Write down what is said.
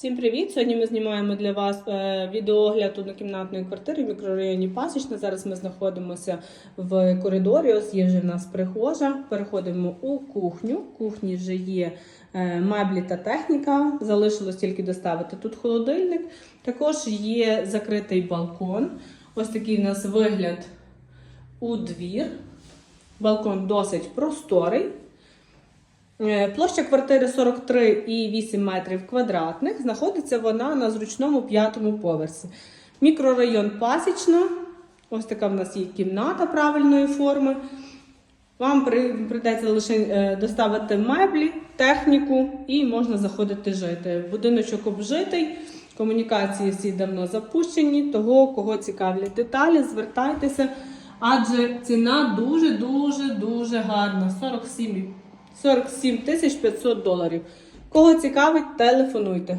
Всім привіт! Сьогодні ми знімаємо для вас е, відеоогляд однокімнатної квартири в мікрорайоні Пасічна. Зараз ми знаходимося в коридорі. Ось є вже в нас прихожа. Переходимо у кухню. В кухні вже є е, меблі та техніка. Залишилось тільки доставити тут холодильник. Також є закритий балкон. Ось такий у нас вигляд у двір. Балкон досить просторий. Е, Площа квартири 43,8 метрів квадратних. Знаходиться вона на зручному п'ятому поверсі. Мікрорайон Пасічна. Ось така в нас є кімната правильної форми. Вам при- прийдеться лише е, доставити меблі, техніку і можна заходити жити. Будиночок обжитий, комунікації всі давно запущені. Того, кого цікавлять деталі, звертайтеся. Адже ціна дуже дуже дуже гарна. 47 47 тисяч 500 доларів. Кого цікавить, телефонуйте.